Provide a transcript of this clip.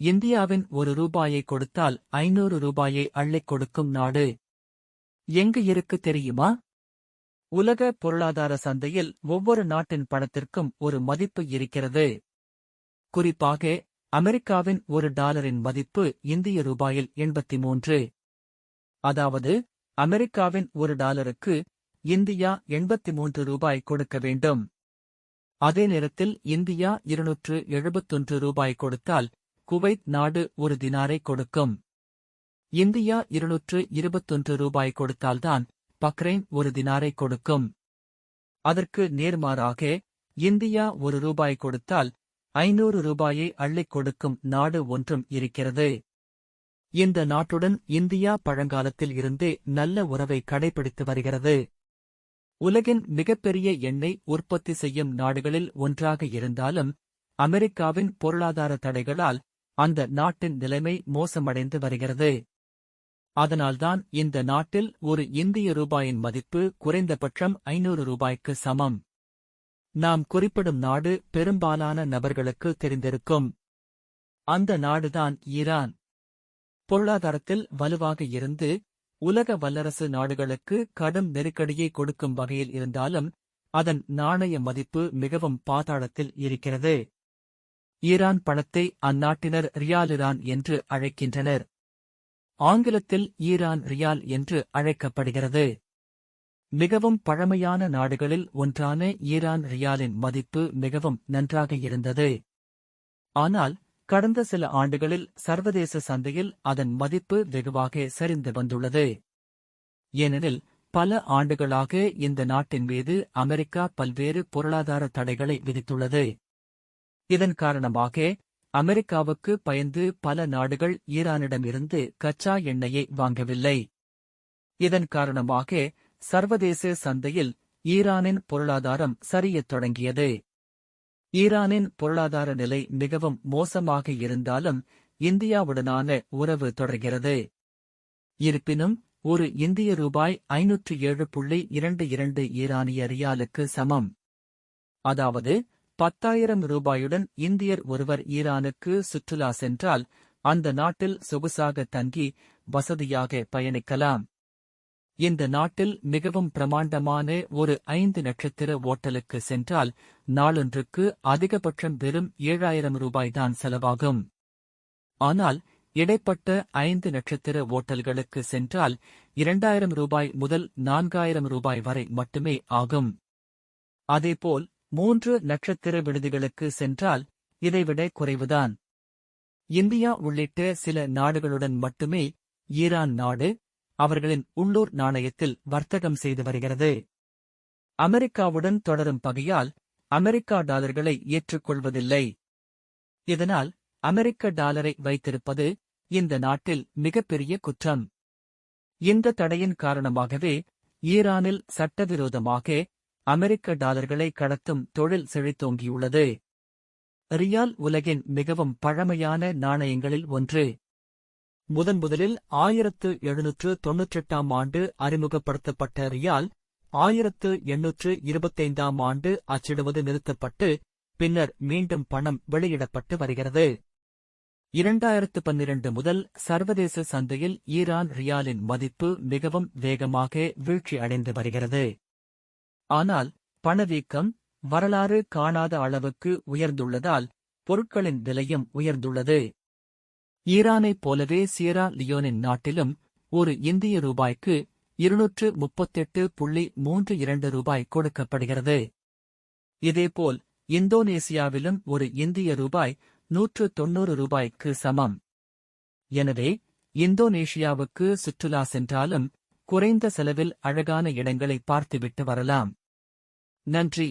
இந்தியாவின் ஒரு ரூபாயை கொடுத்தால் ஐநூறு ரூபாயை அள்ளிக் கொடுக்கும் நாடு. எங்கு இருக்கு தெரியுமா? உலக பொருளாதார சந்தையில் ஒவ்வொரு நாட்டின் பணத்திற்கும் ஒரு மதிப்பு இருக்கிறது. குறிப்பாக அமெரிக்காவின் ஒரு டாலரின் மதிப்பு இந்திய ரூபாயில் எண்பத்தி மூன்று அதாவது அமெரிக்காவின் ஒரு டாலருக்கு இந்தியா எண்பத்தி மூன்று ரூபாய் கொடுக்க வேண்டும். அதே நேரத்தில் இந்தியா இருநூற்று எழுபத்தொன்று ரூபாய் கொடுத்தால் குவைத் நாடு ஒரு தினாரை கொடுக்கும். இந்தியா இருநூற்று இருபத்தொன்று ரூபாய் கொடுத்தால்தான் பக்ரைன் ஒரு தினாரை கொடுக்கும். அதற்கு நேர்மாறாக இந்தியா ஒரு ரூபாய் கொடுத்தால் ஐநூறு ரூபாயை அள்ளிக் கொடுக்கும் நாடு ஒன்றும் இருக்கிறது. இந்த நாட்டுடன் இந்தியா பழங்காலத்தில் இருந்தே நல்ல உறவை கடைபிடித்து வருகிறது. உலகின் மிகப்பெரிய எண்ணெய் உற்பத்தி செய்யும் நாடுகளில் ஒன்றாக இருந்தாலும் அமெரிக்காவின் பொருளாதார தடைகளால் அந்த நாட்டின் நிலைமை மோசமடைந்து வருகிறது. அதனால்தான் இந்த நாட்டில் ஒரு இந்திய ரூபாயின் மதிப்பு குறைந்தபட்சம் ஐநூறு ரூபாய்க்கு சமம். நாம் குறிப்பிடும் நாடு பெரும்பாலான நபர்களுக்கு தெரிந்திருக்கும். அந்த நாடுதான் ஈரான். பொருளாதாரத்தில் வலுவாக இருந்து உலக வல்லரசு நாடுகளுக்கு கடும் நெருக்கடியை கொடுக்கும் வகையில் இருந்தாலும் அதன் நாணய மதிப்பு மிகவும் பாதாளத்தில் இருக்கிறது. ஈரான் பணத்தை அந்நாட்டினர் ரியாலிரான் என்று அழைக்கின்றனர். ஆங்கிலத்தில் ஈரான் ரியால் என்று அழைக்கப்படுகிறது. மிகவும் பழமையான நாடுகளில் ஒன்றான ஈரான் ரியாலின் மதிப்பு மிகவும் நன்றாக இருந்தது. ஆனால் கடந்த சில ஆண்டுகளில் சர்வதேச சந்தையில் அதன் மதிப்பு வெகுவாக சரிந்து வந்துள்ளது. ஏனெனில் பல ஆண்டுகளாக இந்த நாட்டின் மீது அமெரிக்கா பல்வேறு பொருளாதார தடைகளை விதித்துள்ளது. இதன் காரணமாக அமெரிக்காவுக்கு பயந்து பல நாடுகள் ஈரானிடமிருந்து கச்சா எண்ணெயை வாங்கவில்லை. இதன் காரணமாக சர்வதேச சந்தையில் ஈரானின் பொருளாதாரம் சரியத் தொடங்கியது. ஈரானின் பொருளாதார நிலை மிகவும் மோசமாக இருந்தாலும் இந்தியாவுடனான உறவு தொடர்கிறது. இருப்பினும் ஒரு இந்திய ரூபாய் ஐநூற்று ஏழு புள்ளி இரண்டு இரண்டு ஈரானிய ரியாலுக்கு சமம். அதாவது பத்தாயிரம் ரூபாயுடன் இந்தியர் ஒருவர் ஈரானுக்கு சுற்றுலா சென்றால் அந்த நாட்டில் சொகுசாக தங்கி வசதியாக பயணிக்கலாம். இந்த நாட்டில் மிகவும் பிரமாண்டமான ஒரு ஐந்து நட்சத்திர ஓட்டலுக்கு சென்றால் நாளொன்றுக்கு அதிகபட்சம் வெறும் ஏழாயிரம் ரூபாய்தான் செலவாகும். ஆனால் இடைப்பட்ட ஐந்து நட்சத்திர ஓட்டல்களுக்கு சென்றால் இரண்டாயிரம் ரூபாய் முதல் நான்காயிரம் ரூபாய் வரை மட்டுமே ஆகும். அதேபோல் மூன்று நட்சத்திர விடுதிகளுக்கு சென்றால் இதைவிட குறைவுதான். இந்தியா உள்ளிட்ட சில நாடுகளுடன் மட்டுமே ஈரான் நாடு அவர்களின் உள்ளூர் நாணயத்தில் வர்த்தகம் செய்து வருகிறது. அமெரிக்காவுடன் தொடரும் பகையால் அமெரிக்கா டாலர்களை ஏற்றுக்கொள்வதில்லை. இதனால் அமெரிக்க டாலரை வைத்திருப்பது இந்த நாட்டில் மிகப்பெரிய குற்றம். இந்த தடையின் காரணமாகவே ஈரானில் சட்டவிரோதமாக அமெரிக்க டாலர்களை கடத்தும் தொழில் செழித்தோங்கியுள்ளது. ரியால் உலகின் மிகவும் பழமையான நாணயங்களில் ஒன்று. முதன் முதலில் ஆயிரத்து எழுநூற்று தொன்னூற்றெட்டாம் ஆண்டு அறிமுகப்படுத்தப்பட்ட ரியால் ஆயிரத்து எண்ணூற்று இருபத்தைந்தாம் ஆண்டு அச்சிடுவது நிறுத்தப்பட்டு பின்னர் மீண்டும் பணம் வெளியிடப்பட்டு வருகிறது. இரண்டாயிரத்து பன்னிரண்டு முதல் சர்வதேச சந்தையில் ஈரான் ரியாலின் மதிப்பு மிகவும் வேகமாக வீழ்ச்சி அடைந்து வருகிறது. ஆனால் பணவீக்கம் வரலாறு காணாத அளவுக்கு உயர்ந்துள்ளதால் பொருட்களின் விலையும் உயர்ந்துள்ளது. ஈரானைப் போலவே சியரா லியோனின் நாட்டிலும் ஒரு இந்திய ரூபாய்க்கு இருநூற்று முப்பத்தெட்டு புள்ளி மூன்று இரண்டு ரூபாய் கொடுக்கப்படுகிறது. இதேபோல் இந்தோனேசியாவிலும் ஒரு இந்திய ரூபாய் நூற்று தொன்னூறு ரூபாய்க்கு சமம். எனவே இந்தோனேஷியாவுக்கு சுற்றுலா சென்றாலும் குறைந்த செலவில் அழகான இடங்களை பார்த்துவிட்டு வரலாம். நன்றி.